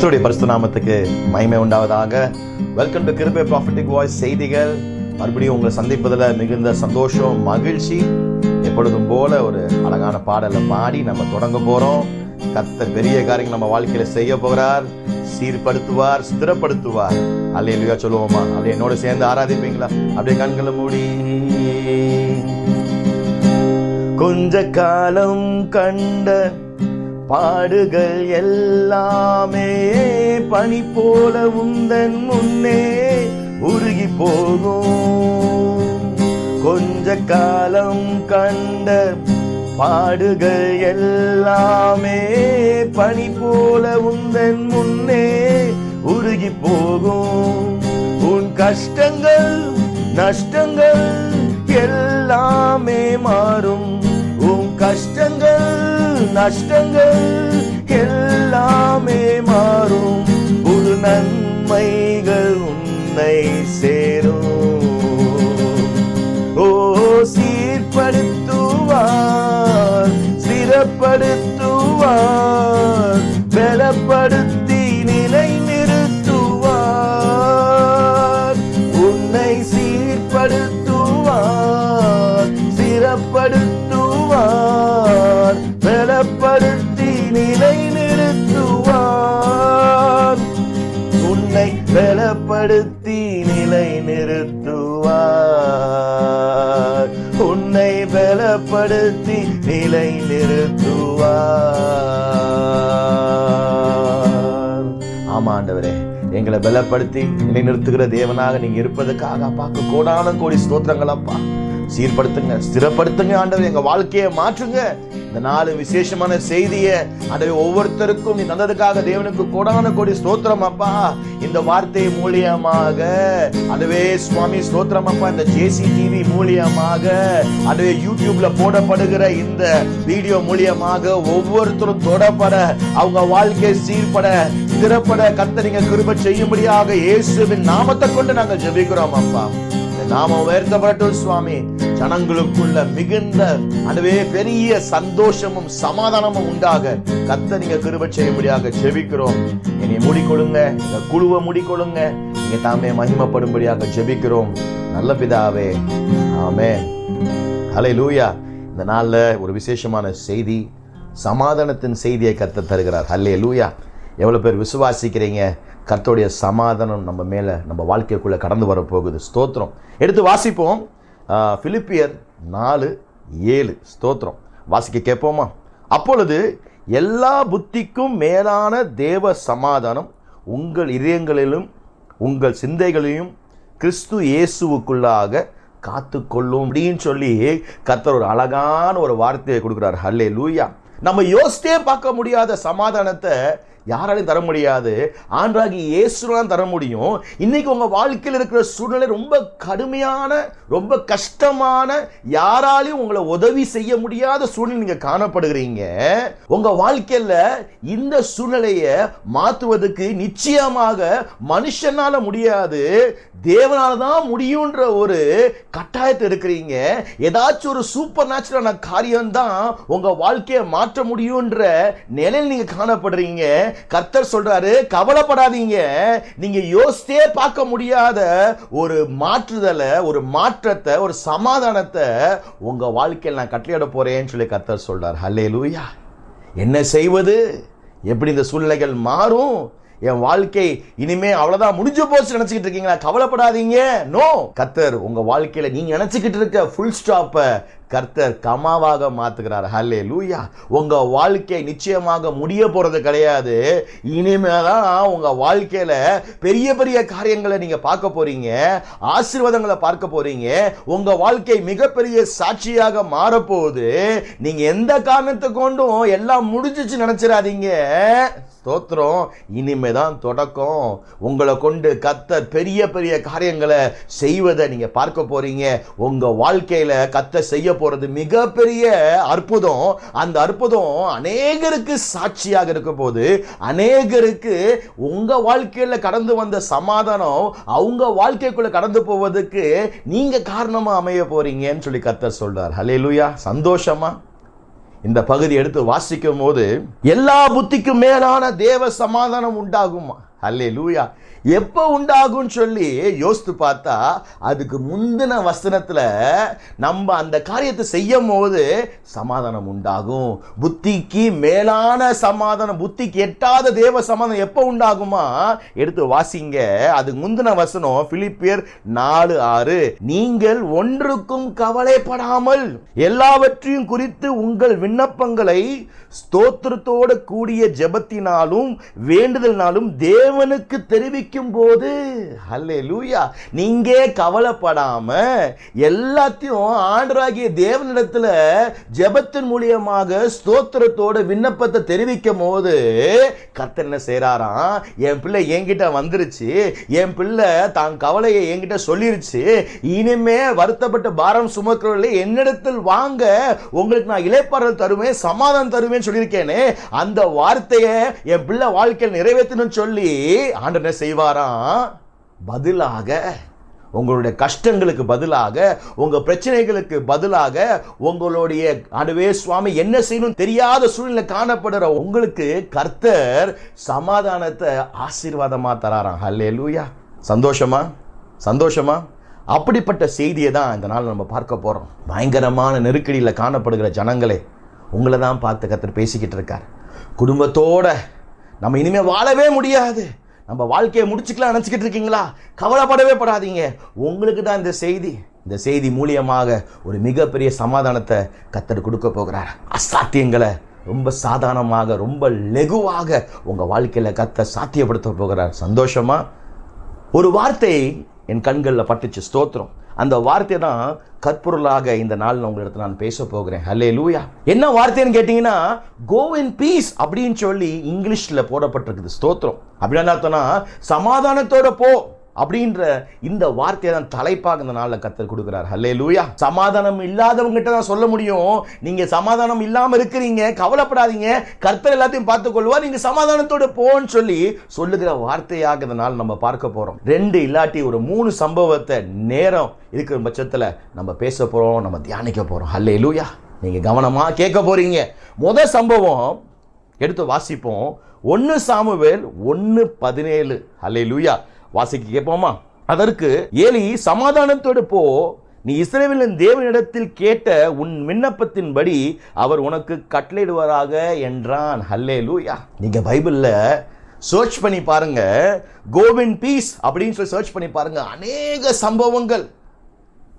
கர்த்தருடைய பரிசு நாமத்துக்கு மகிமை உண்டாவதாக. Welcome to Kirubai prophetic voice செய்திகள். மறுபடியும் உங்களை சந்திப்பதில் மிகுந்த சந்தோஷம் மகிழ்ச்சி. எப்பொழுதும் போல ஒரு அழகான பாடலை பாடி நம்ம தொடங்க போகிறோம் கத்த பெரிய காரியங்கள் நம்ம வாழ்க்கையில் செய்ய போகிறார். சீர்படுத்துவார் ஸ்திரப்படுத்துவார். அல்லையா சொல்லுவோமா? அப்படியே என்னோட சேர்ந்து ஆராதிப்பீங்களா? அப்படியே கண்களை மூடி. கொஞ்ச காலம் கண்ட பாடுகள் எல்லாமே பனி போல உந்தன் முன்னே உருகி போகும். கொஞ்ச காலம் கண்ட பாடுகள் எல்லாமே பனி போல உந்தன் முன்னே உருகி போகும். உன் கஷ்டங்கள் நஷ்டங்கள் எல்லாமே மாறும். நஷ்டங்கள் எல்லாமே மாறும். புது நன்மைகள் உன்னை சேரும். ஓ சீர்படுத்துவார் சிறப்படுத்துவார் பலப்படுத்து உன்னை பலப்படுத்தி நிலை நிறுத்துவார் ஆமா ஆண்டவரே எங்களை பலப்படுத்தி நிலைநிறுத்துகிற தேவனாக நீங்க இருப்பதற்காக அப்பாக்கு கோடான கோடி ஸ்தோத்திரங்கள் அப்பா. சீர்படுத்துங்க ஸ்திரப்படுத்துங்க ஆண்டவர் எங்க வாழ்க்கையை மாற்றுங்க. இந்த நாலு விசேஷமான செய்தியை ஆண்டவர் ஒவ்வொருத்தருக்கும் நீ தந்ததுக்காக தேவனுக்கு கொடான கொடி ஸ்தோத்திரம் அப்பா. இந்த வார்த்தை மூலியமாக அதுவே சுவாமி ஸ்தோத்திரம் அப்பா. இந்த ஜேசி டிவி மூலியமாக அதுவே யூடியூப்ல போடப்படுகிற இந்த வீடியோ மூலியமாக ஒவ்வொருத்தரும் தொடப்பட அவங்க வாழ்க்கை சீர்பட ஸ்திரப்பட கத்தரிங்க கிருப செய்யும்படியாக இயேசுவின் நாமத்தை கொண்டு நாங்கள் ஜெபிக்கிறோம் அப்பா. நாம உயர்த்தப்படட்டும் சுவாமி. ஜனங்களுக்குள்ள மிகுந்த அதுவே பெரிய சந்தோஷமும் சமாதானமும் உண்டாக கத்த நீங்க கிருப செய்யும்படியாக ஜெபிக்கிறோம். என்னை மூடிக்கொள்ளுங்க இந்த குழுவை மூடிக்கொள்ளுங்க. நீங்க தாமே மகிமப்படும்படியாக ஜெபிக்கிறோம். நல்ல பிதாவே ஆமே ஹலே லூயா இந்த நாள்ல ஒரு விசேஷமான செய்தி சமாதானத்தின் செய்தியை கத்த தருகிறார். ஹல்லே லூயா எவ்வளோ பேர் விசுவாசிக்கிறீங்க? கர்த்தோடைய சமாதானம் நம்ம மேலே நம்ம வாழ்க்கைக்குள்ளே கடந்து வரப்போகுது. ஸ்தோத்திரம். எடுத்து வாசிப்போம். பிலிப்பியர் நாலு ஏழு. ஸ்தோத்திரம். வாசிக்க கேட்போமா? அப்பொழுது எல்லா புத்திக்கும் மேலான தேவ சமாதானம் உங்கள் இதயங்களிலும் உங்கள் சிந்தைகளையும் கிறிஸ்து இயேசுவுக்குள்ளாக காத்துக்கொள்ளும் அப்படின்னு சொல்லி கத்தர் ஒரு அழகான ஒரு வார்த்தையை கொடுக்குறார். ஹல்லே லூயா நம்ம யோசித்தே பார்க்க முடியாத சமாதானத்தை யாராலையும் தர முடியாது. ஆன்றாகி இயேசுதான் தர முடியும். இன்னைக்கு உங்கள் வாழ்க்கையில் இருக்கிற சூழ்நிலை ரொம்ப கடுமையான ரொம்ப கஷ்டமான யாராலையும் உங்களை உதவி செய்ய முடியாத சூழ்நிலை நீங்கள் காணப்படுகிறீங்க. உங்கள் வாழ்க்கையில் இந்த சூழ்நிலையை மாற்றுவதற்கு நிச்சயமாக மனுஷனால முடியாது. தேவனால் தான் முடியுன்ற ஒரு கட்டாயத்தை இருக்கிறீங்க. ஏதாச்சும் ஒரு சூப்பர் நேச்சுரலான காரியம் தான் வாழ்க்கையை மாற்ற முடியுன்ற நிலையில் நீங்கள் காணப்படுறீங்க. கர்த்தர் சொல்றாரு கவலைப்படாதீங்க. நீங்க யோசித்தே பார்க்க முடியாத ஒரு மாற்றுதலை ஒரு மாற்றத்தை ஒரு சமாதானத்தை உங்க வாழ்க்கையில் நான் கட்டளையிட போறேன்னு சொல்லி கர்த்தர் சொல்றார். ஹல்லே லூயா என்ன செய்வது? எப்படி இந்த சூழ்நிலைகள் மாறும்? என் வாழ்க்கை இனிமே அவ்வளவுதான் முடிஞ்சு போச்சு நினைச்சுக்கிட்டு இருக்கீங்களா? கவலைப்படாதீங்க. நோ கத்தர் உங்க வாழ்க்கையில நீங்க நினைச்சுக்கிட்டு இருக்க ஃபுல் ஸ்டாப்பை கர்த்தர் கமாவாக மாத்துகிறார். ஹல்லே லூயா உங்க வாழ்க்கை நிச்சயமாக முடிய போறது கிடையாது. இனிமேதான் உங்க வாழ்க்கையில பெரிய பெரிய காரியங்களை நீங்க பார்க்க போறீங்க. ஆசீர்வாதங்களை பார்க்க போறீங்க. உங்க வாழ்க்கை மிகப்பெரிய சாட்சியாக மாறப்போகுது. நீங்க எந்த காரணத்தை கொண்டும் எல்லாம் முடிஞ்சிச்சு நினைச்சிடாதீங்க. ஸ்தோத்திரம். இனிமே தான் தொடக்கம். உங்களை கொண்டு கத்தர் பெரிய பெரிய காரியங்களை செய்வதை நீங்க பார்க்க போறீங்க. உங்க வாழ்க்கையில கத்த செய்ய போறது மிகப்பெரிய அற்புதம். அந்த அற்புதம் அநேகருக்கு சாட்சியாக இருக்க போது அநேகருக்கு உங்க வாழ்க்கையில கடந்து வந்த சமாதானம் அவங்க வாழ்க்கைக்குள்ள கடந்து போவதற்கு நீங்க காரணமா அமைய போறீங்கன்னு சொல்லி கத்தர் சொல்றார். ஹலே சந்தோஷமா? இந்த பகுதி எடுத்து வாசிக்கும் போது எல்லா புத்திக்கும் மேலான தேவ சமாதானம் உண்டாகுமா? அல்லே லூயா எப்போ உண்டாகும்னு சொல்லி யோசித்து பார்த்தா அதுக்கு முந்தின வசனத்துல நம்ம அந்த காரியத்தை செய்யும் போது சமாதானம் உண்டாகும். புத்திக்கு மேலான சமாதானம் புத்திக்கு எட்டாத தேவ சமாதானம் எப்போ உண்டாகுமா? எடுத்து வாசிங்க. அதுக்கு முந்தின வசனம் பிலிப்பியர் நாலு ஆறு. நீங்கள் ஒன்றுக்கும் கவலைப்படாமல் எல்லாவற்றையும் குறித்து உங்கள் விண்ணப்பங்களை ஸ்தோத்திரத்தோடு கூடிய ஜெபத்தினாலும் வேண்டுதல்னாலும் தேவனுக்கு தெரிவிக்கும் போது ஹல்லே லூயா நீங்க கவலைப்படாம எல்லாத்தையும் ஆண்டராகிய தேவனிடத்துல ஜெபத்தின் மூலியமாக ஸ்தோத்திரத்தோட விண்ணப்பத்தை தெரிவிக்கும் போது கர்த்தர் என்ன செய்கிறாராம் என் பிள்ளை என்கிட்ட வந்துருச்சு. என் பிள்ளை தான் கவலையை என்கிட்ட சொல்லிருச்சு. இனிமே வருத்தப்பட்ட பாரம் சுமக்கிறவர்களே என்னிடத்தில் வாங்க உங்களுக்கு நான் இளைப்பாறல் தருவேன் சமாதானம் தருவேன் சொல்லியிருக்கேனே அந்த வார்த்தையை என் பிள்ளை வாழ்க்கையில் நிறைவேற்றணும்னு சொல்லி ஆண்டவர் என்ன செய்வாராம் பதிலாக உங்களுடைய கஷ்டங்களுக்கு பதிலாக உங்க பிரச்சனைகளுக்கு பதிலாக உங்களுடைய அனுவே சுவாமி என்ன செய்யணும் தெரியாத சூழ்நிலை காணப்படுற உங்களுக்கு கர்த்தர் சமாதானத்தை ஆசீர்வாதமா தராராம். ஹல்லே லூயா சந்தோஷமா? சந்தோஷமா? அப்படிப்பட்ட செய்தியை தான் இந்த நாள் நம்ம பார்க்க போறோம். பயங்கரமான நெருக்கடியில் காணப்படுகிற ஜனங்களே உங்களை தான் பார்த்து கர்த்தர் பேசிக்கிட்டு இருக்கார். குடும்பத்தோட நம்ம இனிமே வாழவே முடியாது. நம்ம வாழ்க்கையை முடிச்சுக்கலாம் நினச்சிக்கிட்டு இருக்கீங்களா? கவலைப்படவே படாதீங்க. உங்களுக்கு தான் இந்த செய்தி. இந்த செய்தி மூலியமாக ஒரு மிகப்பெரிய சமாதானத்தை கத்தர் கொடுக்க போகிறார். அசாத்தியங்களை ரொம்ப சாதாரணமாக ரொம்ப லெகுவாக உங்கள் வாழ்க்கையில் கத்த சாத்தியப்படுத்த போகிறார். சந்தோஷமாக ஒரு வார்த்தை என் கண்களில் பட்டுச்சு. ஸ்தோத்திரம். அந்த வார்த்தை தான் கற்பொருளாக இந்த நாள் உங்களிடத்துல நான் பேச போகிறேன். ஹலே லூயா என்ன வார்த்தைன்னு கேட்டிங்கன்னா கோ இன் பீஸ் அப்படின்னு சொல்லி இங்கிலீஷில் போடப்பட்டிருக்குது. ஸ்தோத்திரம். அப்படின்னு அர்த்தம்னா சமாதானத்தோட போ. அப்படின்ற இந்த வார்த்தையை தான் தலைப்பாக இந்த நாளில் கத்தர் கொடுக்குறார். ஹல்லே லூயா சமாதானம் இல்லாதவங்ககிட்ட தான் சொல்ல முடியும். நீங்கள் சமாதானம் இல்லாமல் இருக்கிறீங்க கவலைப்படாதீங்க. கர்த்தர் எல்லாத்தையும் பார்த்துக்கொள்வா நீங்கள் சமாதானத்தோடு போன்னு சொல்லி சொல்லுகிற வார்த்தையாக இதனால் நாள் நம்ம பார்க்க போகிறோம் ரெண்டு இல்லாட்டி ஒரு மூணு சம்பவத்தை நேரம் இருக்கிற பட்சத்தில் நம்ம பேச போகிறோம் நம்ம தியானிக்க போகிறோம் ஹல்லே லூயா நீங்கள் கவனமாக கேட்க போகிறீங்க முதல் சம்பவம் எடுத்து வாசிப்போம். ஒன்று சாமுவேல் ஒன்று பதினேழு. ஹல்லே லூயா வாசிக்க கேட்போமா? அதற்கு ஏலி சமாதானத்தோடு போ. நீ இஸ்ரேவிலின் தேவனிடத்தில் கேட்ட உன் விண்ணப்பத்தின்படி அவர் உனக்கு கட்டளையிடுவாராக என்றான். ஹல்லே லூயா நீங்க பைபிள்ல சர்ச் பண்ணி பாருங்க. கோவின் பீஸ் அப்படின்னு சொல்லி சர்ச் பண்ணி பாருங்க. அநேக சம்பவங்கள்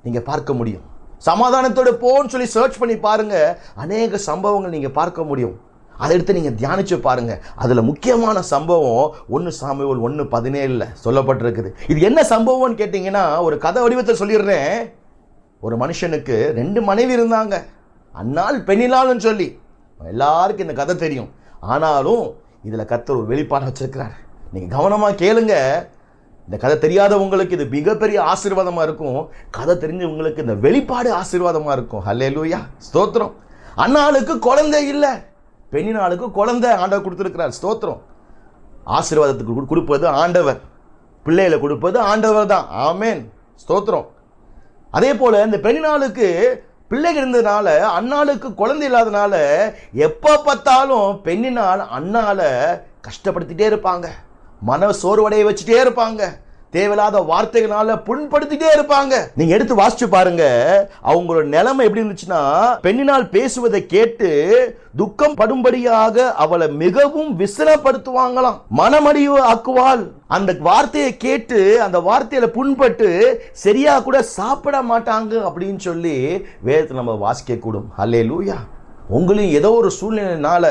நீங்க பார்க்க முடியும். சமாதானத்தோடு போன்னு சொல்லி சர்ச் பண்ணி பாருங்க. அநேக சம்பவங்கள் நீங்க பார்க்க முடியும். அதை எடுத்து நீங்கள் தியானிச்சு பாருங்கள் அதில் முக்கியமான சம்பவம் ஒன்று சாமுவேல் ஒன்று பதினேழில் சொல்லப்பட்டிருக்குது. இது என்ன சம்பவம்னு கேட்டிங்கன்னா ஒரு கதை வடிவத்தை சொல்லிடுறேன். ஒரு மனுஷனுக்கு ரெண்டு மனைவி இருந்தாங்க. அந்நாள் பெண்ணிலான்னு சொல்லி. எல்லாருக்கும் இந்த கதை தெரியும். ஆனாலும் இதில் கத்தர் ஒரு வெளிப்பாடு வச்சுருக்கிறார். நீங்கள் கவனமாக கேளுங்க. இந்த கதை தெரியாதவங்களுக்கு இது மிகப்பெரிய ஆசீர்வாதமாக இருக்கும். கதை தெரிஞ்சவங்களுக்கு இந்த வெளிப்பாடு ஆசீர்வாதமாக இருக்கும். ஹல்லே லூயா ஸ்தோத்திரம். அண்ணாளுக்கு குழந்தை இல்லை. பெண்ணினாளுக்கு குழந்தை ஆண்டவர் கொடுத்துருக்கிறார். ஸ்தோத்திரம். ஆசீர்வாதத்துக்கு கொடுப்பது ஆண்டவர். பிள்ளைகளை கொடுப்பது ஆண்டவர் தான். ஆமேன். ஸ்தோத்திரம். அதே போல் இந்த பெண்ணினாளுக்கு பிள்ளைகள் இருந்ததுனால அண்ணாளுக்கு குழந்தை இல்லாதனால எப்போ பார்த்தாலும் பெண்ணினால் அண்ணால கஷ்டப்படுத்திட்டே இருப்பாங்க. மன சோர்வடைய வச்சுட்டே இருப்பாங்க. தேவையில்லாத வார்த்தைகளால புண்படுத்திட்டே இருப்பாங்க. நீங்க எடுத்து வாசிச்சு பாருங்க. அவங்களோட நிலைமை எப்படி இருந்துச்சுன்னா பெண்ணினால் பேசுவதை கேட்டு துக்கம் படும்படியாக அவளை மிகவும் விசனப்படுத்துவாங்களாம். மனமடிவு ஆக்குவாள். அந்த வார்த்தையை கேட்டு அந்த வார்த்தையில புண்பட்டு சரியா கூட சாப்பிட மாட்டாங்க அப்படின்னு சொல்லி வேதத்தை நம்ம வாசிக்க கூடும். அல்லே லூயா உங்களையும் ஏதோ ஒரு சூழ்நிலைனால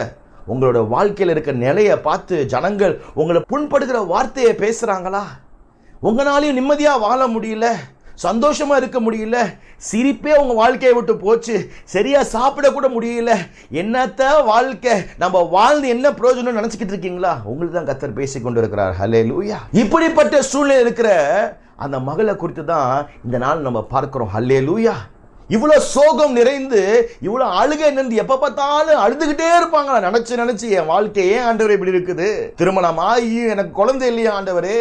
உங்களோட வாழ்க்கையில் இருக்க நிலையை பார்த்து ஜனங்கள் உங்களை புண்படுகிற வார்த்தையை பேசுகிறாங்களா உங்களாலையும் நிம்மதியாக வாழ முடியல சந்தோஷமாக இருக்க முடியல சிரிப்பே உங்கள் வாழ்க்கையை விட்டு போச்சு சரியாக சாப்பிடக்கூட முடியல. என்னத்த வாழ்க்கை? நம்ம வாழ்ந்து என்ன பிரயோஜனம் நினச்சிக்கிட்டு இருக்கீங்களா? உங்களுக்கு தான் கத்தர் பேசி கொண்டு இருக்கிறார் ஹலே லூயா இப்படிப்பட்ட சூழ்நிலை இருக்கிற அந்த மகளை குறித்து தான் இந்த நாள் நம்ம பார்க்குறோம். ஹல்லே லூயா இவ்வளோ சோகம் நிறைந்து இவ்வளோ அழுகை நின்று எப்போ பார்த்தாலும் அழுதுகிட்டே இருப்பாங்களா? நினச்சி நினச்சி என் வாழ்க்கையே ஏன் ஆண்டவர் இப்படி இருக்குது? திருமணம் ஆகி எனக்கு குழந்தை இல்லையா ஆண்டவரே?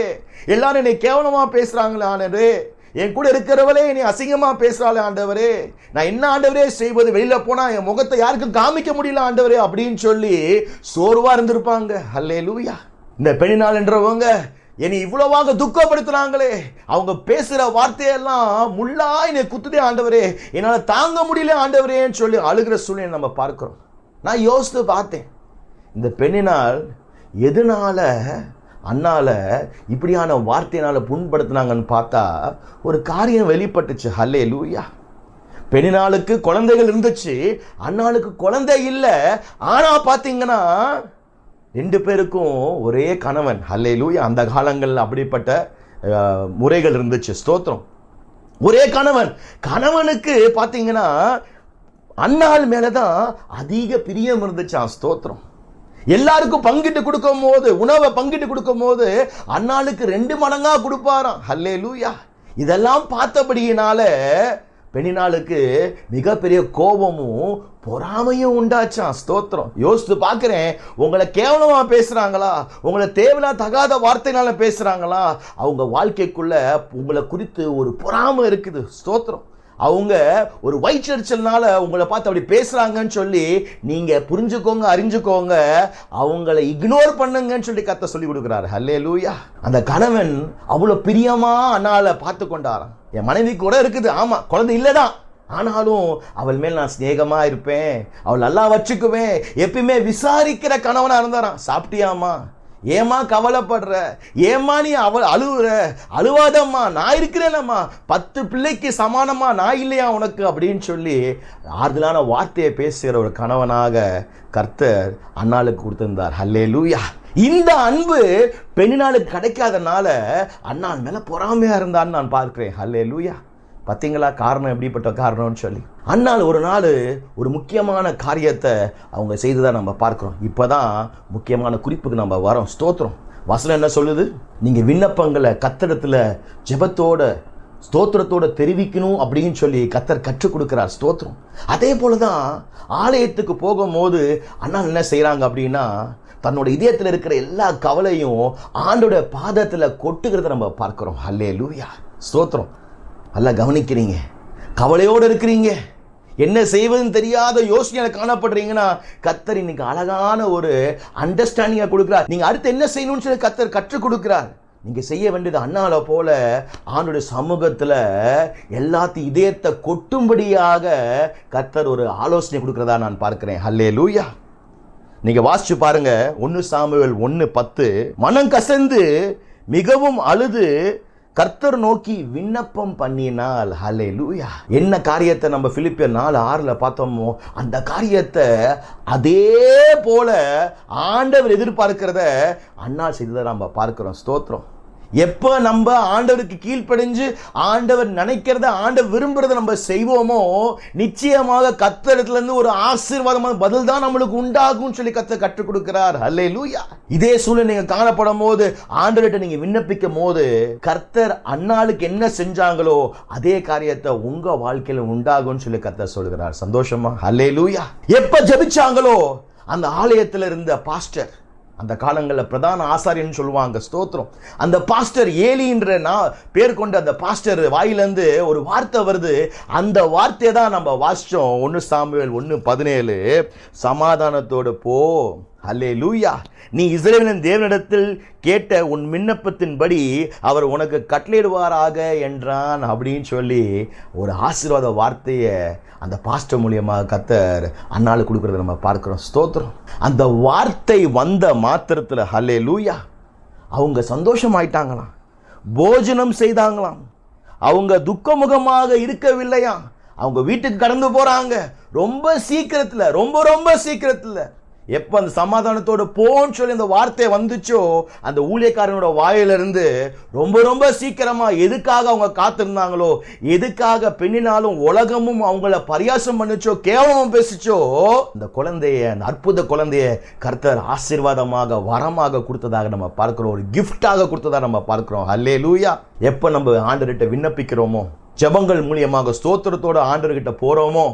எல்லாரும் என்னை கேவலமாக பேசுகிறாங்களே ஆண்டவரே? என் கூட இருக்கிறவளே நீ அசிங்கமா பேசுறாளே ஆண்டவரே? நான் என்ன ஆண்டவரே செய்வது? வெளியில போனா என் முகத்தை யாருக்கும் காமிக்க முடியல ஆண்டவரே அப்படின்னு சொல்லி சோர்வா இருந்திருப்பாங்க. அல்லே லூயா இந்த பெண்ணினால் என்றவங்க என்னை இவ்வளவாக துக்கப்படுத்துறாங்களே. அவங்க பேசுகிற வார்த்தையெல்லாம் முள்ளா என்னை குத்துதே ஆண்டவரே. என்னால் தாங்க முடியல ஆண்டவரேன்னு சொல்லி அழுகிற சூழ்நிலை நம்ம பார்க்குறோம். நான் யோசித்து பார்த்தேன். இந்த பெண்ணினால் எதனால அண்ணால இப்படியான வார்த்தையினால் புண்படுத்தினாங்கன்னு பார்த்தா ஒரு காரியம் வெளிப்பட்டுச்சு. ஹல்லே லூயா பெண்ணினாளுக்கு குழந்தைகள் இருந்துச்சு. அண்ணாளுக்கு குழந்தை இல்லை. ஆனால் பார்த்தீங்கன்னா ரெண்டு பேருக்கும் ஒரே கணவன். ஹல்லே லூயா அந்த காலங்களில் அப்படிப்பட்ட முறைகள் இருந்துச்சு. ஸ்தோத்திரம். ஒரே கணவன். கணவனுக்கு பார்த்தீங்கன்னா அண்ணாள் மேலதான் அதிக பிரியம் இருந்துச்சான் ஸ்தோத்திரம். எல்லாருக்கும் பங்கிட்டு கொடுக்கும் போது உணவை பங்கிட்டு கொடுக்கும் போது அண்ணாளுக்கு ரெண்டு மடங்கா கொடுப்பாராம். ஹல்லே லூயா இதெல்லாம் பார்த்தபடியினால பெண்ணினாளுக்கு மிகப்பெரிய கோபமும் பொறாமையும் உண்டாச்சான் ஸ்தோத்திரம். யோசித்து பார்க்குறேன். உங்களை கேவலமாக பேசுகிறாங்களா உங்களை தேவையில்லா தகாத வார்த்தைனால பேசுகிறாங்களா அவங்க வாழ்க்கைக்குள்ள உங்களை குறித்து ஒரு பொறாமை இருக்குது. ஸ்தோத்திரம். அவங்க ஒரு வயிற்றெரிச்சல்னால உங்களை பார்த்து அப்படி பேசுகிறாங்கன்னு சொல்லி நீங்கள் புரிஞ்சுக்கோங்க அறிஞ்சுக்கோங்க. அவங்கள இக்னோர் பண்ணுங்கன்னு சொல்லி கத்த சொல்லி கொடுக்குறாரு. ஹல்லே லூயா அந்த கணவன் அவ்வளோ பிரியமாக அண்ணால பார்த்து கொண்டாரான் என் மனைவி கூட இருக்குது. ஆமாம் குழந்தை இல்லதான். ஆனாலும் அவள் மேல் நான் ஸ்நேகமாக இருப்பேன். அவள் நல்லா வச்சுக்குவேன். எப்பயுமே விசாரிக்கிற கணவனாக இருந்தாராம். சாப்பிட்டியாமா ஏமா கவலைப்படுற? ஏமா நீ அவள் அழுவுற? அழுவாதம்மா. நான் இருக்கிறேனம்மா. பத்து பிள்ளைக்கு சமானமாக நான் இல்லையா உனக்கு? அப்படின்னு சொல்லி ஆறுதலான வார்த்தையை பேசுகிற ஒரு கணவனாக கர்த்தர் அண்ணாளுக்கு கொடுத்திருந்தார். ஹல்லே லூயா இந்த அன்பு பெண்ணினாளுக்கு கிடைக்காதனால அண்ணான் மேல பொறாமையா இருந்தான்னு நான் பார்க்குறேன். ஹல்லே லூயா பார்த்தீங்களா காரணம் எப்படிப்பட்ட காரணம்னு சொல்லி. அண்ணாள் ஒரு நாள் ஒரு முக்கியமான காரியத்தை அவங்க செய்ததை நம்ம பார்க்குறோம். இப்போ தான் முக்கியமான குறிப்புக்கு நம்ம வரோம். ஸ்தோத்திரம். வசனம் என்ன சொல்லுது? நீங்கள் விண்ணப்பங்களை கத்தடத்தில் ஜெபத்தோட ஸ்தோத்திரத்தோட தெரிவிக்கணும் அப்படின்னு சொல்லி கத்தர் கற்றுக் கொடுக்குறார். ஸ்தோத்திரம். அதே போல தான் ஆலயத்துக்கு போகும்போது அண்ணா என்ன செய்கிறாங்க அப்படின்னா தன்னோட இதயத்தில் இருக்கிற எல்லா கவலையும் ஆண்டோட பாதத்தில் கொட்டுகிறத நம்ம பார்க்குறோம். ஹல்லே லூயா ஸ்தோத்திரம். நல்லா கவனிக்கிறீங்க. கவலையோடு இருக்கிறீங்க. என்ன செய்வதுன்னு தெரியாத யோசனையில் காணப்படுறீங்கன்னா கத்தர் இன்னைக்கு அழகான ஒரு அண்டர்ஸ்டாண்டிங்காக கொடுக்குறார். நீங்க அடுத்து என்ன செய்யணும்னு சொல்லி கத்தர் கற்றுக் கொடுக்குறார். நீங்க செய்ய வேண்டியது அண்ணால போல ஆண்டுடைய சமூகத்துல எல்லாத்தையும் இதயத்தை கொட்டும்படியாக கத்தர் ஒரு ஆலோசனை கொடுக்குறதா நான் பார்க்கிறேன். ஹல்லே லூயா நீங்க வாசிச்சு பாருங்க. ஒன்னு சாமுவேல் ஒன்னு பத்து. மனம் கசந்து மிகவும் அழுது கர்த்தர் நோக்கி விண்ணப்பம் பண்ணினால் ஹலே லூயா என்ன காரியத்தை நம்ம பிலிப்பியர் நாலு ஆறுல பார்த்தோமோ அந்த காரியத்தை அதே போல ஆண்டவர் எதிர்பார்க்கிறத அண்ணா செய்ததை நம்ம பார்க்கிறோம். ஸ்தோத்திரம். எப்போ நம்ம ஆண்டவருக்கு கீழ்ப்படிஞ்சு ஆண்டவர் நினைக்கிறத ஆண்டவர் விரும்புறத நம்ம செய்வோமோ நிச்சயமாக கத்தரித்துலேருந்து ஒரு ஆசீர்வாதமான பதில் தான் நம்மளுக்கு உண்டாகும் சொல்லி கத்த கற்றுக் கொடுக்கிறார். அல்லே லூயா இதே சூழ்நிலை நீங்கள் காணப்படும் போது ஆண்டவர்கிட்ட நீங்கள் விண்ணப்பிக்கும் போது கர்த்தர் அன்னாளுக்கு என்ன செஞ்சாங்களோ அதே காரியத்தை உங்கள் வாழ்க்கையில் உண்டாகும்னு சொல்லி கத்த சொல்கிறார். சந்தோஷமா? அல்லே லூயா எப்போ ஜபிச்சாங்களோ அந்த ஆலயத்தில் இருந்த பாஸ்டர் அந்த காலங்களில் பிரதான ஆசாரியன்னு சொல்லுவாங்க ஸ்தோத்திரம். அந்த பாஸ்டர் ஏலின்ற நான் பேர் கொண்ட அந்த பாஸ்டர் வாயிலேருந்து ஒரு வார்த்தை வருது. அந்த வார்த்தையை தான் நம்ம வாசிச்சோம். ஒன்று சாமுவேல் ஒன்று பதினேழு சமாதானத்தோடு போ. அல்லே லூயா நீ இஸ்ரேலின் தேவனிடத்தில் கேட்ட உன் விண்ணப்பத்தின்படி அவர் உனக்கு கட்டளையிடுவாராக என்றான் அப்படின்னு சொல்லி ஒரு ஆசீர்வாத வார்த்தையை அந்த பாஸ்டர் மூலியமாக கத்தர் அண்ணாளு கொடுக்குறத நம்ம பார்க்குறோம். ஸ்தோத்திரம். அந்த வார்த்தை வந்த மாத்திரத்தில் ஹலே லூயா அவங்க சந்தோஷமாயிட்டாங்களாம். போஜனம் செய்தாங்களாம். அவங்க துக்கமுகமாக இருக்கவில்லையா அவங்க வீட்டுக்கு கடந்து போகிறாங்க ரொம்ப சீக்கிரத்தில் ரொம்ப ரொம்ப சீக்கிரத்தில் எப்போ அந்த சமாதானத்தோட போன்னு சொல்லி அந்த வார்த்தை வந்துச்சோ அந்த ஊழியக்காரனோட வாயிலிருந்து ரொம்ப ரொம்ப சீக்கிரமாக எதுக்காக அவங்க காத்திருந்தாங்களோ எதுக்காக பெண்ணினாலும் உலகமும் அவங்கள பரியாசம் பண்ணுச்சோ கேவலமும் பேசிச்சோ அந்த குழந்தைய அந்த அற்புத குழந்தைய கர்த்தர் ஆசீர்வாதமாக வரமாக கொடுத்ததாக நம்ம பார்க்கிறோம் ஒரு கிஃப்டாக கொடுத்ததாக நம்ம பார்க்கிறோம். அல்லே லூயா எப்போ நம்ம ஆண்டர்கிட்ட விண்ணப்பிக்கிறோமோ ஜெபங்கள் மூலியமாக ஸ்தோத்திரத்தோட ஆண்டர்கிட்ட போகிறோமோ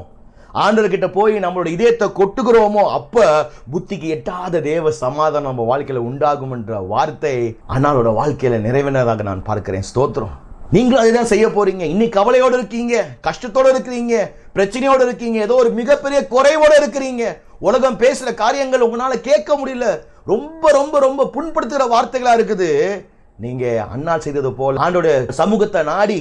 ஆண்டர்கிட்ட போய் நம்மளோட இதயத்தை கொட்டுகிறோமோ அப்ப புத்திக்கு எட்டாத தேவ சமாதானம் நம்ம வாழ்க்கையில உண்டாகும் என்ற வார்த்தை அண்ணாவோட வாழ்க்கையில நிறைவேறதாக நான் பார்க்கிறேன். ஸ்தோத்திரம். நீங்களும் அதை தான் செய்ய போறீங்க. இன்னைக்கு கவலையோடு இருக்கீங்க கஷ்டத்தோடு இருக்கிறீங்க பிரச்சனையோடு இருக்கீங்க ஏதோ ஒரு மிகப்பெரிய குறைவோடு இருக்கிறீங்க. உலகம் பேசுகிற காரியங்கள் உங்களால கேட்க முடியல. ரொம்ப ரொம்ப ரொம்ப புண்படுத்துகிற வார்த்தைகளா இருக்குது. நீங்க அண்ணா செய்தது போல் ஆண்டோட சமூகத்தை நாடி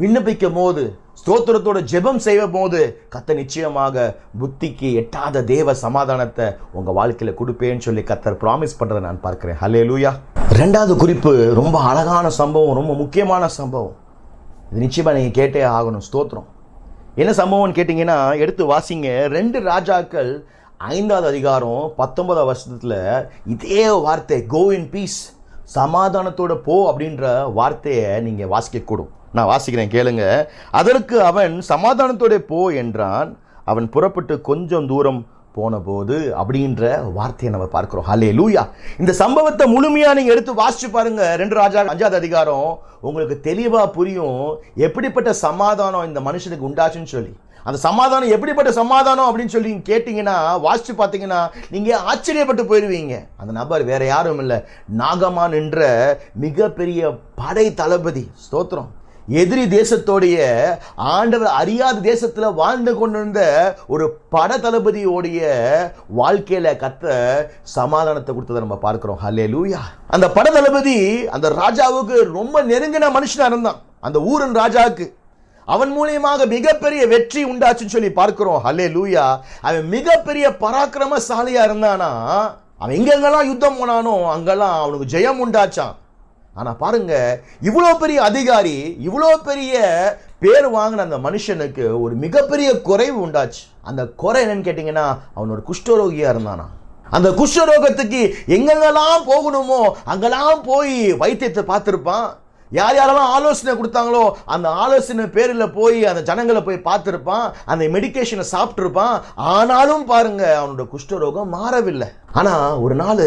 விண்ணப்பிக்கும் போது ஸ்தோத்திரத்தோட ஜெபம் செய்யும் போது கத்த நிச்சயமாக புத்திக்கு எட்டாத தேவ சமாதானத்தை உங்க வாழ்க்கையில கொடுப்பேன்னு சொல்லி கத்தர் ப்ராமிஸ் பண்றதை நான் பார்க்கிறேன். ஹலே லூயா ரெண்டாவது குறிப்பு ரொம்ப அழகான சம்பவம் ரொம்ப முக்கியமான சம்பவம். இது நிச்சயமா நீங்க கேட்டே ஆகணும் ஸ்தோத்திரம். என்ன சம்பவம்னு கேட்டிங்கன்னா எடுத்து வாசிங்க. ரெண்டு ராஜாக்கள் ஐந்தாவது அதிகாரம் பத்தொன்பதாம் வருஷத்துல இதே வார்த்தை கோ இன் பீஸ் சமாதானத்தோட போ அப்படின்ற வார்த்தையை நீங்க வாசிக்க கூடும் நான் வாசிக்கிறேன் கேளுங்க. அதற்கு அவன் சமாதானத்தோட போ என்றான். அவன் புறப்பட்டு கொஞ்சம் தூரம் போன போது அப்படின்ற வார்த்தையை நம்ம பார்க்குறோம். ஹலே லூயா இந்த சம்பவத்தை முழுமையாக நீங்கள் எடுத்து வாசிச்சு பாருங்க. ரெண்டு ராஜா அஞ்சாவது அதிகாரம் உங்களுக்கு தெளிவாக புரியும். எப்படிப்பட்ட சமாதானம் இந்த மனுஷனுக்கு உண்டாச்சுன்னு சொல்லி. அந்த சமாதானம் எப்படிப்பட்ட சமாதானம் அப்படின்னு சொல்லி கேட்டிங்கன்னா வாசித்து வாசிச்சு பார்த்தீங்கன்னா நீங்கள் ஆச்சரியப்பட்டு போயிடுவீங்க அந்த நபர் வேறு யாரும் இல்லை. நாகமான் என்ற மிகப்பெரிய படை தளபதி ஸ்தோத்திரம். எதிரி தேசத்தோடைய ஆண்டவர் அறியாத தேசத்தில் வாழ்ந்து கொண்டிருந்த ஒரு பட தளபதியோடைய வாழ்க்கையில கத்த சமாதானத்தை கொடுத்ததை நம்ம பார்க்கிறோம். ஹலே லூயா அந்த பட தளபதி அந்த ராஜாவுக்கு ரொம்ப நெருங்கின மனுஷனா இருந்தான். அந்த ஊரன் ராஜாவுக்கு. அவன் மூலியமாக மிகப்பெரிய வெற்றி உண்டாச்சுன்னு சொல்லி பார்க்கிறோம். ஹலே லூயா அவன் மிகப்பெரிய பராக்கிரமசாலியா இருந்தானா? அவன் எங்கெங்கெல்லாம் யுத்தம் போனானோ அங்கெல்லாம் அவனுக்கு ஜெயம் உண்டாச்சான் ஆனால் பாருங்க இவ்வளோ பெரிய அதிகாரி இவ்வளோ பெரிய பேர் வாங்கின அந்த மனுஷனுக்கு ஒரு மிகப்பெரிய குறைவு உண்டாச்சு. அந்த குறை என்னன்னு கேட்டிங்கன்னா அவனோட குஷ்டரோகியாக இருந்தானா? அந்த குஷ்டரோகத்துக்கு எங்கெங்கெல்லாம் போகணுமோ அங்கெல்லாம் போய் வைத்தியத்தை பார்த்துருப்பான். யார் யாரெல்லாம் ஆலோசனை கொடுத்தாங்களோ அந்த ஆலோசனை பேரில் போய் அந்த ஜனங்களை போய் பார்த்துருப்பான். அந்த மெடிக்கேஷனை சாப்பிட்ருப்பான் ஆனாலும் பாருங்க அவனோட குஷ்டரோகம் மாறவில்லை. ஆனால் ஒரு நாள்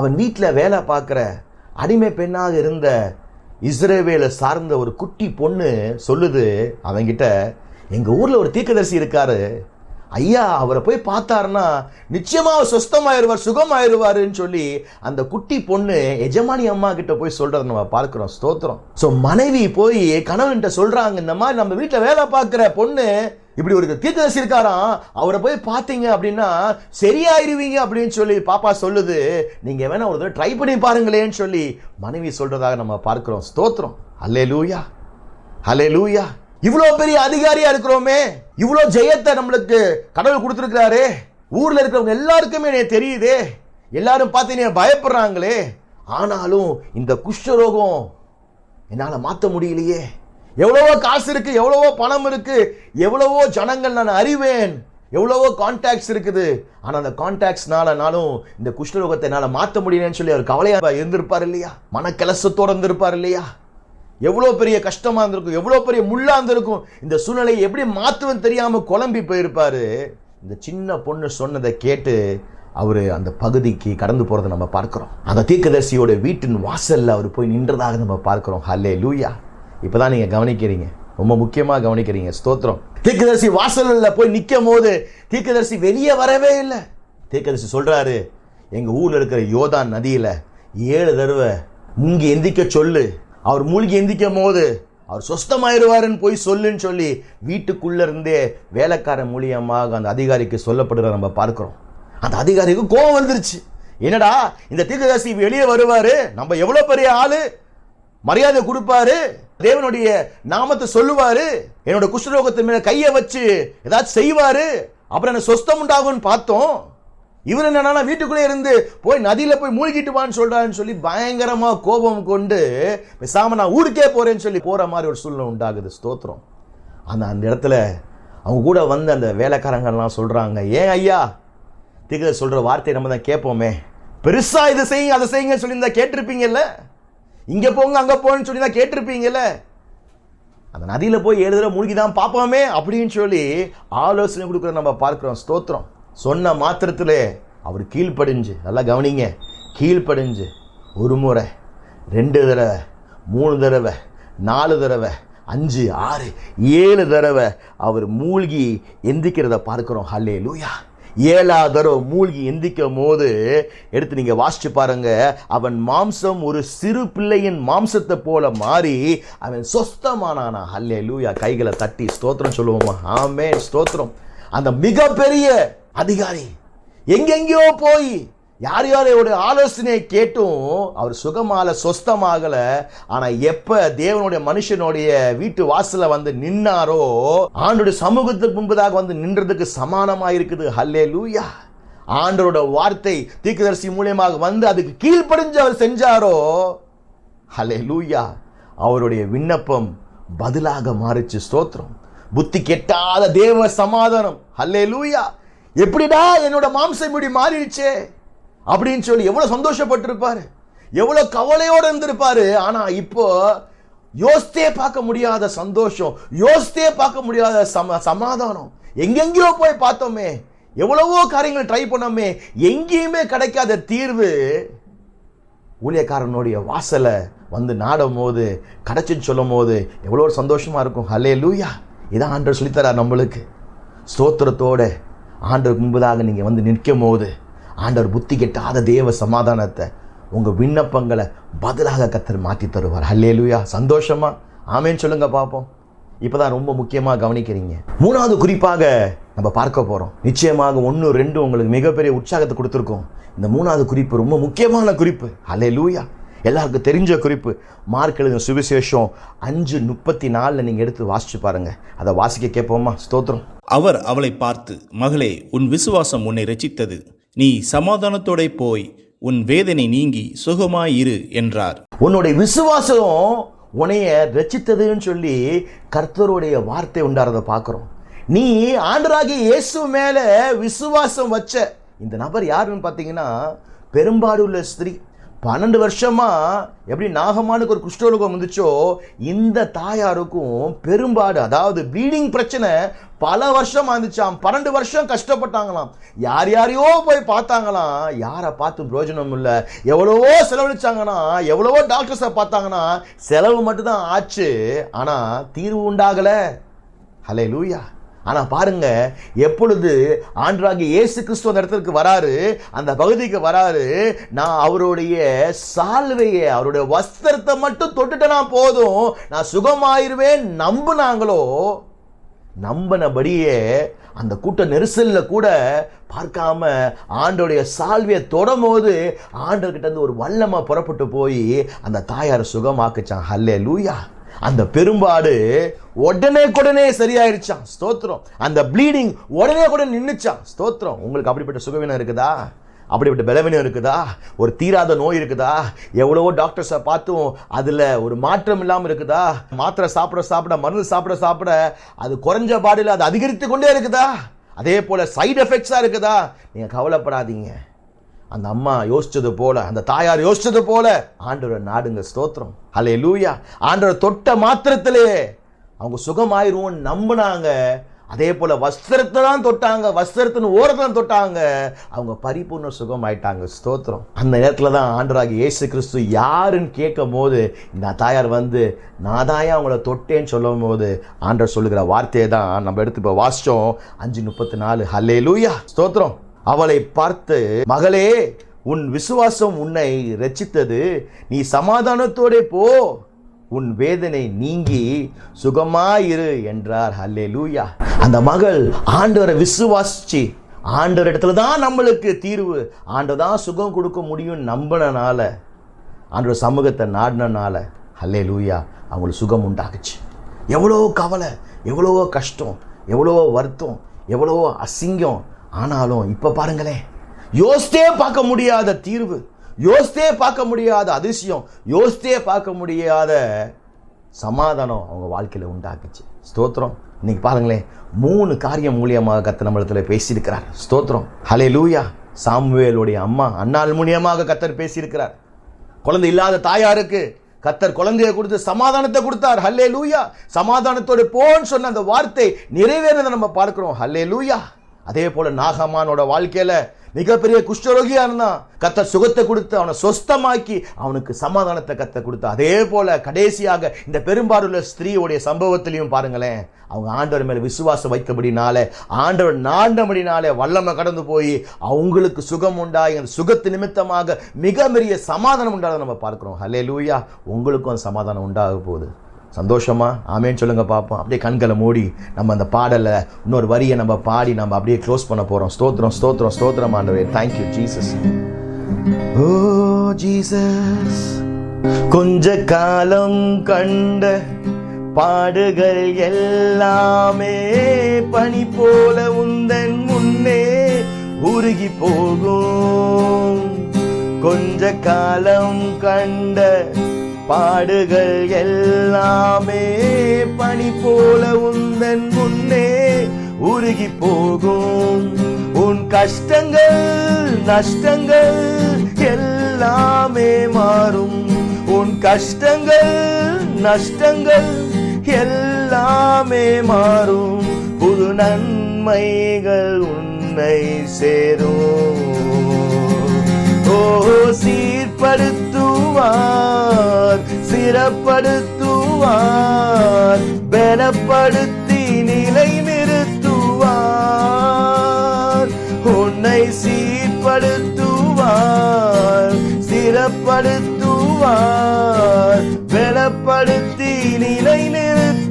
அவன் வீட்டில் வேலை பார்க்குற அடிமை பெண்ணாக இருந்த இஸ்ரேவேலை சார்ந்த ஒரு குட்டி பொண்ணு சொல்லுது அவங்கிட்ட எங்கள் ஊரில் ஒரு தீக்கதரிசி இருக்காரு. ஐயா அவரை போய் பார்த்தாருன்னா நிச்சயமாக அவர் சுஸ்தமாயிருவார் சுகமாயிருவாருன்னு சொல்லி அந்த குட்டி பொண்ணு எஜமானி அம்மா கிட்ட போய் சொல்கிறத நம்ம பார்க்குறோம் ஸ்தோத்திரம். ஸோ மனைவி போய் கணவன்கிட்ட சொல்கிறாங்க இந்த மாதிரி நம்ம வீட்டில் வேலை பார்க்குற பொண்ணு இப்படி ஒரு தீர்க்கதரிசி இருக்காராம் அவரை போய் பார்த்தீங்க அப்படின்னா சரியாயிருவீங்க அப்படின்னு சொல்லி பாப்பா சொல்லுது. நீங்க வேணா ஒரு தடவை ட்ரை பண்ணி பாருங்களேன்னு சொல்லி மனைவி சொல்றதாக நம்ம பார்க்கிறோம். ஸ்தோத்திரம். அல்லே லூயா அல்லே லூயா இவ்வளோ பெரிய அதிகாரியா இருக்கிறோமே. இவ்வளோ ஜெயத்தை நம்மளுக்கு கடவுள் கொடுத்துருக்கிறாரு. ஊரில் இருக்கிறவங்க எல்லாருக்குமே எனக்கு தெரியுதே. எல்லாரும் பார்த்து என்னை பயப்படுறாங்களே. ஆனாலும் இந்த குஷ்டரோகம் என்னால் மாற்ற முடியலையே. எவ்வளவோ காசு இருக்கு எவ்வளவோ பணம் இருக்கு எவ்வளவோ ஜனங்கள் நான் அறிவேன் எவ்வளவோ கான்டாக்ட்ஸ் இருக்குது. ஆனால் அந்த கான்டாக்ட்ஸ்னாலனாலும் இந்த குஷ்ணரோகத்தை என்னால் மாற்ற முடியலன்னு சொல்லி அவர் கவலையாக இருந்திருப்பார் இல்லையா? மனக்கலசத்தோடு இருந்திருப்பார் இல்லையா? எவ்வளோ பெரிய கஷ்டமாக இருந்திருக்கும் எவ்வளோ பெரிய முள்ளாக இருந்திருக்கும் இந்த சூழ்நிலையை எப்படி மாற்றுவன் தெரியாமல் குழம்பி போயிருப்பார்? இந்த சின்ன பொண்ணு சொன்னதை கேட்டு அவர் அந்த பகுதிக்கு கடந்து போகிறத நம்ம பார்க்குறோம். அந்த தீர்க்கதரிசியோட வீட்டின் வாசலில் அவர் போய் நின்றதாக நம்ம பார்க்குறோம். ஹல்லே லூயா இப்போ தான் நீங்கள் கவனிக்கிறீங்க. ரொம்ப முக்கியமாக கவனிக்கிறீங்க. ஸ்தோத்திரம். தீர்க்கதரிசி வாசலில் போய் நிற்கும் போது தீர்க்கதரிசி வெளியே வரவே இல்லை. தீர்க்கதரிசி சொல்கிறாரு எங்கள் ஊரில் இருக்கிற யோதான் நதியில் ஏழு தடவை முங்கி எந்திக்க சொல்லு. அவர் மூழ்கி எந்திக்கும் போது அவர் சொஸ்தமாயிருவாருன்னு போய் சொல்லுன்னு சொல்லி வீட்டுக்குள்ளே இருந்தே வேலைக்காரன் மூலியமாக அந்த அதிகாரிக்கு சொல்லப்படுறத நம்ம பார்க்குறோம். அந்த அதிகாரிக்கு கோபம் வந்துருச்சு. என்னடா இந்த தீர்க்கதரிசி வெளியே வருவார்? நம்ம எவ்வளோ பெரிய ஆள்? மரியாதை கொடுப்பாரு? தேவனுடைய நாமத்தை சொல்லுவாரு என்னோட குஷ்டரோகத்தின் மேல கையை வச்சு ஏதாச்சும் செய்வாரு அப்புறம் என்ன சொஸ்தம் உண்டாகும்னு பார்த்தோம். இவர் என்னன்னா வீட்டுக்குள்ளே இருந்து போய் நதியில் போய் மூழ்கிட்டு வான்னு சொல்றாருன்னு சொல்லி பயங்கரமா கோபம் கொண்டு பேசாம நான் ஊருக்கே போறேன்னு சொல்லி போற மாதிரி ஒரு சூழ்நிலை உண்டாகுது. ஸ்தோத்திரம். அந்த அந்த இடத்துல அவங்க கூட வந்து அந்த வேலைக்காரங்கள்லாம் சொல்கிறாங்க ஏன் ஐயா? தீர்க்க சொல்கிற வார்த்தையை நம்ம தான் கேட்போமே. பெருசாக இதை செய்யுங்க அதை செய்யுங்கன்னு சொல்லி இருந்தால் கேட்டிருப்பீங்கல்ல? இங்கே போங்க அங்கே போங்கன்னு சொல்லி தான் கேட்டிருப்பீங்கல்ல? அந்த நதியில் போய் ஏழு தடவை மூழ்கி தான் பார்ப்போமே அப்படின்னு சொல்லி ஆலோசனை கொடுக்குற நம்ம பார்க்குறோம் ஸ்தோத்திரம். சொன்ன மாத்திரத்தில் அவர் கீழ்ப்படிஞ்சு நல்லா கவனிங்க கீழ்ப்படிஞ்சு ஒரு முறை ரெண்டு தடவை மூணு தடவை நாலு தடவை அஞ்சு ஆறு ஏழு தடவை அவர் மூழ்கி எந்திக்கிறத பார்க்குறோம். ஹல்லே லூயா ஏழாவது தடவை மூழ்கி எந்திக்கும் போது எடுத்து நீங்க வாசிச்சு பாருங்க அவன் மாம்சம் ஒரு சிறு பிள்ளையின் மாம்சத்தை போல மாறி அவன் சொஸ்தமானானா. ஹல்லே லூயா கைகளை தட்டி ஸ்தோத்திரம் சொல்லுவோமா? ஆமே ஸ்தோத்திரம். அந்த மிகப்பெரிய அதிகாரி எங்கெங்கேயோ போய் யார் யாரோட ஆலோசனையை கேட்டும் அவர் சுகமால சொஸ்தமாகல ஆனா எப்ப தேவனுடைய மனுஷனுடைய வீட்டு வாசல வந்து நின்னாரோ ஆண்டுடைய சமூகத்துக்கு முன்பதாக வந்து நின்றதுக்கு சமானமா இருக்குது. ஹல்லே லூயா ஆண்டரோட வார்த்தை தீர்க்கதரிசி மூலியமாக வந்து அதுக்கு கீழ்ப்படிஞ்சு அவர் செஞ்சாரோ ஹலே லூயா அவருடைய விண்ணப்பம் பதிலாக மாறிச்சு. ஸ்தோத்திரம். புத்தி கெட்டாத தேவ சமாதானம். ஹல்லே லூயா எப்படிடா என்னோட மாம்சம் இப்படி மாறிடுச்சே? அப்படின்னு சொல்லி எவ்வளோ சந்தோஷப்பட்டிருப்பாரு. எவ்வளோ கவலையோடு இருந்திருப்பாரு. ஆனால் இப்போ யோசித்தே பார்க்க முடியாத சந்தோஷம் யோசித்தே பார்க்க முடியாத சம சமாதானம். எங்கெங்கேயோ போய் பார்த்தோமே. எவ்வளவோ காரியங்கள் ட்ரை பண்ணோமே. எங்கேயுமே கிடைக்காத தீர்வு ஊழியக்காரனுடைய வாசலை வந்து நாடும் போது கிடைச்சின்னு சொல்லும் போது எவ்வளோ ஒரு சந்தோஷமா இருக்கும். ஹலே லூயா இதான் ஆண்டர் சொல்லித்தரார் நம்மளுக்கு. ஸ்தோத்திரத்தோடு ஆண்டவர் முன்பதாக நீங்கள் வந்து நிற்கும் போது ஆண்டவர் புத்தி கெட்டாத தேவ சமாதானத்தை உங்கள் விண்ணப்பங்களை பதிலாக கத்தர் மாற்றி தருவார். ஹல்லே லூயா சந்தோஷமா? ஆமேன்னு சொல்லுங்க பார்ப்போம். இப்போ தான் ரொம்ப முக்கியமாக கவனிக்கிறீங்க. மூணாவது குறிப்பாக நம்ம பார்க்க போகிறோம் நிச்சயமாக ஒன்று ரெண்டு உங்களுக்கு மிகப்பெரிய உற்சாகத்தை கொடுத்துருக்கோம். இந்த மூணாவது குறிப்பு ரொம்ப முக்கியமான குறிப்பு. ஹலே லூயா எல்லாருக்கும் தெரிஞ்ச குறிப்பு. மார்க் எழுதின சுவிசேஷம் அஞ்சு முப்பத்தி நாலில் நீங்கள் எடுத்து வாசிச்சு பாருங்கள் அதை வாசிக்க கேட்போமா? ஸ்தோத்திரம். அவர் அவளை பார்த்து மகளே உன் விசுவாசம் உன்னை ரசித்தது நீ சமாதானத்தோட போய் உன் வேதனை நீங்கி சுகமாயிரு என்றார். உன்னுடைய விசுவாசம் உன்னைய ரச்சித்ததுன்னு சொல்லி கர்த்தருடைய வார்த்தை உண்டாரதை பார்க்குறோம். நீ ஆண்டராகி இயேசு மேலே விசுவாசம் வச்ச இந்த நபர் யாருன்னு பார்த்தீங்கன்னா பெரும்பாடு உள்ள ஸ்திரீ. பன்னெண்டு வருஷமா எப்படி நாகமானுக்கு ஒரு குஷ்டரோகம் வந்துச்சோ இந்த தாயாருக்கும் பெரும்பாடு அதாவது ப்ளீடிங் பிரச்சனை பல வருஷம் இருந்துச்சாம். பன்னெண்டு வருஷம் கஷ்டப்பட்டாங்களாம். யார் யாரையோ போய் பார்த்தாங்களாம். யாரை பார்த்து பிரயோஜனம் இல்லை. எவ்வளவோ செலவழிச்சாங்கன்னா எவ்வளவோ டாக்டர்ஸை பார்த்தாங்கன்னா செலவு மட்டும்தான் ஆச்சு. ஆனால் தீர்வு உண்டாகலை. ஹலே லூயா ஆனா பாருங்க எப்பொழுது ஆண்டராகி இயேசு கிறிஸ்துவ இடத்திற்கு இடத்துக்கு வராரு அந்த பகுதிக்கு வராரு நான் அவருடைய சால்வையை அவருடைய வஸ்திரத்தை மட்டும் தொட்டுட்டேனா போதும் நான் சுகமாயிருவேன் நம்புனாங்களோ? நம்பினபடியே அந்த கூட்ட நெரிசலில் கூட பார்க்காம ஆண்டோடைய சால்வியை தொடும்போது ஆண்டர்கிட்ட இருந்து ஒரு வல்லமாக புறப்பட்டு போய் அந்த தாயார் சுகமாக்குச்சான். ஹல்லே லூயா அந்த பெரும்பாடு உடனே உடனே சரியாயிருச்சான் ஸ்தோத்திரம். அந்த ப்ளீடிங் உடனே கூட நின்றுச்சான் ஸ்தோத்திரம். உங்களுக்கு அப்படிப்பட்ட சுகவீனம் இருக்குதா? அப்படிப்பட்ட பலவீனம் இருக்குதா? ஒரு தீராத நோய் இருக்குதா? எவ்வளவோ டாக்டர்ஸை பார்த்தும் அதில் ஒரு மாற்றம் இல்லாமல் இருக்குதா? மாத்திரை சாப்பிட சாப்பிட மருந்து சாப்பிட சாப்பிட அது குறைஞ்ச பாடியில் அது அதிகரித்து கொண்டே இருக்குதா? அதே போல் சைடு எஃபெக்ட்ஸாக இருக்குதா? நீங்கள் கவலைப்படாதீங்க. அந்த அம்மா யோசிச்சது போல அந்த தாயார் யோசிச்சது போல ஆண்டவரை நாடுங்க ஸ்தோத்திரம். அல்ல லூயா ஆண்டவரை தொட்ட மாத்திரத்திலே அவங்க சுகமாயிருவோம் நம்பினாங்க. அதே போல வஸ்திரத்தை தான் தொட்டாங்க வஸ்திரத்தின் ஓரத்தில் தொட்டாங்க. அவங்க பரிபூர்ண சுகம் ஆயிட்டாங்க ஸ்தோத்திரம். அந்த நேரத்தில் தான் ஆண்டராகி இயேசு கிறிஸ்து யாருன்னு கேட்கும் போது இந்த தாயார் வந்து நான் தாயா அவங்கள தொட்டேன்னு சொல்லும் போது ஆண்டர் சொல்லுகிற வார்த்தையை தான் நம்ம எடுத்து இப்போ வாசித்தோம் அஞ்சு முப்பத்தி நாலு. ஹல்லே லூயா ஸ்தோத்திரம். அவளை பார்த்து மகளே உன் விசுவாசம் உன்னை ரச்சித்தது நீ சமாதானத்தோடே போ. உன் வேதனை நீங்கி சுகமாயிரு என்றார். ஹல்லே லூயா அந்த மகள் ஆண்டவரை விசுவாசிச்சு. ஆண்டவர் இடத்துல தான் நம்மளுக்கு தீர்வு. ஆண்டவர் தான் சுகம் கொடுக்க முடியும் நம்பினனால ஆண்டவர் சமூகத்தை நாடினனால ஹல்லே லூயா அவங்களுக்கு சுகம் உண்டாகுச்சு எவ்வளோ கவலை எவ்வளவோ கஷ்டம் எவ்வளவோ வருத்தம் எவ்வளோ அசிங்கம் ஆனாலும் இப்போ பாருங்களேன். யோசித்தே பார்க்க முடியாத தீர்வு யோசித்தே பார்க்க முடியாத அதிசயம் யோசித்தே பார்க்க முடியாத சமாதானம் அவங்க வாழ்க்கையில் உண்டாக்குச்சு. ஸ்தோத்திரம். இன்னைக்கு பாருங்களேன் மூணு காரியம் மூலியமாக கத்த நம்மளத்தில் பேசியிருக்கிறார். ஸ்தோத்திரம். ஹலே லூயா சாம்வேலுடைய அம்மா அண்ணாள் மூலியமாக கத்தர் பேசியிருக்கிறார். குழந்தை இல்லாத தாயாருக்கு கத்தர் குழந்தையை கொடுத்து சமாதானத்தை கொடுத்தார். ஹல்லே லூயா சமாதானத்தோடு போன்னு சொன்ன அந்த வார்த்தை நிறைவேறதை நம்ம பார்க்கிறோம். ஹல்லே லூயா அதே போல நாகமானோட வாழ்க்கையில மிகப்பெரிய குஷ்டரோகியா இருந்தான். கத்த சுகத்தை கொடுத்து அவனை சொஸ்தமாக்கி அவனுக்கு சமாதானத்தை கத்த கொடுத்து அதே போல கடைசியாக இந்த பெரும்பாலுள்ள ஸ்திரீயோடைய சம்பவத்திலையும் பாருங்களேன் அவங்க ஆண்டவர் மேல விசுவாசம் வைத்தபடினால ஆண்டவர் நாண்டபடினாலே வல்லமை கடந்து போய் அவங்களுக்கு சுகம் உண்டாகி சுகத்து நிமித்தமாக மிக பெரிய சமாதானம் உண்டாக நம்ம பார்க்கிறோம். ஹலே லூயா உங்களுக்கும் அந்த சமாதானம் உண்டாக போகுது. சந்தோஷமா? ஆமேன்னு சொல்லுங்க பார்ப்போம் அப்படியே கண்களை மூடி நம்ம அந்த பாடலை இன்னொரு வரியை நம்ம பாடி நம்ம அப்படியே க்ளோஸ் பண்ண போறோம். ஸ்தோத்திரம் ஸ்தோத்திரம் ஸ்தோத்திரம் ஆண்டவரே. தேங்க்யூ ஜீசஸ் ஓ ஜீசஸ் கொஞ்ச காலம் கண்ட பாடுகள் எல்லாமே பனி போல உந்தன் முன்னே உருகி போகும். கொஞ்ச காலம் கண்ட பாடுகள் எல்லாமே பனி போல உந்தன் முன்னே உருகி போகும். உன் கஷ்டங்கள் நஷ்டங்கள் எல்லாமே மாறும். உன் கஷ்டங்கள் நஷ்டங்கள் எல்லாமே மாறும். புது நன்மைகள் உன்னை சேரும். ஓ சீர்படுத்த சீர்படுத்துவார் சிறப்படுத்துவார் பலப்படுத்தி நிலை நிறுத்துவார். உன்னை சீர்படுத்துவார் சிறப்படுத்துவார் பலப்படுத்தி நிலை நிறுத்துவார்.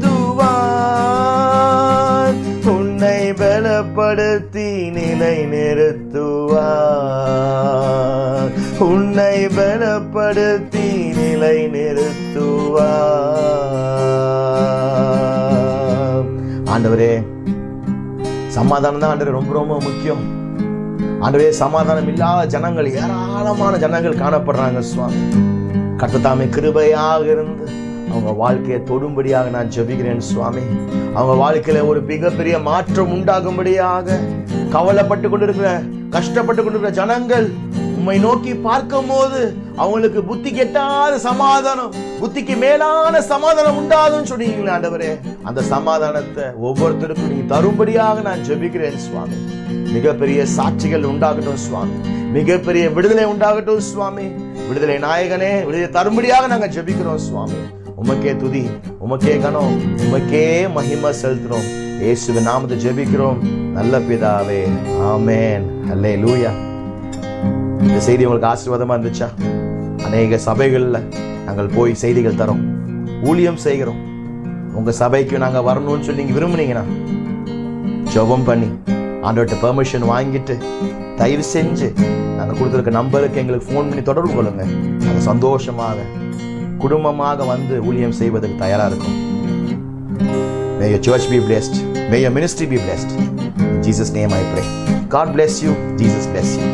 உன்னை பலப்படுத்தி நிலை நிறுத்துவார். உன்னை பலப்படுத்தி நிலை நிறுத்துவா ஆண்டவரே சமாதானம் தான் ஆண்டவரே ரொம்ப ரொம்ப முக்கியம். ஆண்டவரே சமாதானம் இல்லாத ஜனங்கள் ஏராளமான ஜனங்கள் காணப்படுறாங்க சுவாமி. கட்டத்தாமே கிருபையாக இருந்து அவங்க வாழ்க்கையை தொடும்படியாக நான் ஜெபிக்கிறேன் சுவாமி. அவங்க வாழ்க்கையில ஒரு மிகப்பெரிய மாற்றம் உண்டாகும்படியாக கவலைப்பட்டு கொண்டிருக்கிற கஷ்டப்பட்டு கொண்டிருக்கிற ஜனங்கள் உம்மை நோக்கி பார்க்கும் போது அவங்களுக்கு புத்தி கெட்டாத சமாதானம் புத்திக்கு மேலான சமாதானம் உண்டாதுன்னு சொன்னீங்களே ஆண்டவரே. அந்த சமாதானத்தை ஒவ்வொருத்தருக்கும் நீ தரும்படியாக நான் ஜெபிக்கிறேன் சுவாமி. மிகப்பெரிய சாட்சிகள் உண்டாகட்டும் சுவாமி. மிகப்பெரிய விடுதலை உண்டாகட்டும் சுவாமி. விடுதலை நாயகனே விடுதலை தரும்படியாக நாங்கள் ஜெபிக்கிறோம் சுவாமி. உமக்கே துதி உமக்கே கணம் உமக்கே மகிமை செலுத்துறோம் இயேசுவின் நாமத்தை ஜெபிக்கிறோம். நல்ல பிதாவே ஆமேன். அல்லே லூயா இந்த செய்தி உங்களுக்கு ஆசீர்வாதமாக இருந்துச்சா? அநேக சபைகளில் நாங்கள் போய் செய்திகள் தரோம். ஊழியம் செய்கிறோம். உங்க சபைக்கு நாங்க வரணும்னு சொல்லி நீங்கள் விரும்புனீங்கன்னா ஜபம் பண்ணி ஆண்டோட்ட பெர்மிஷன் வாங்கிட்டு தயவு செஞ்சு நாங்கள் கொடுத்துருக்க நம்பருக்கு எங்களுக்கு ஃபோன் பண்ணி தொடர்பு கொள்ளுங்க. நாங்க சந்தோஷமாக குடும்பமாக வந்து ஊழியம் செய்வதற்கு தயாரா இருக்கும். May you church be blessed. May you ministry be blessed. Jesus name I pray God bless you Jesus bless you.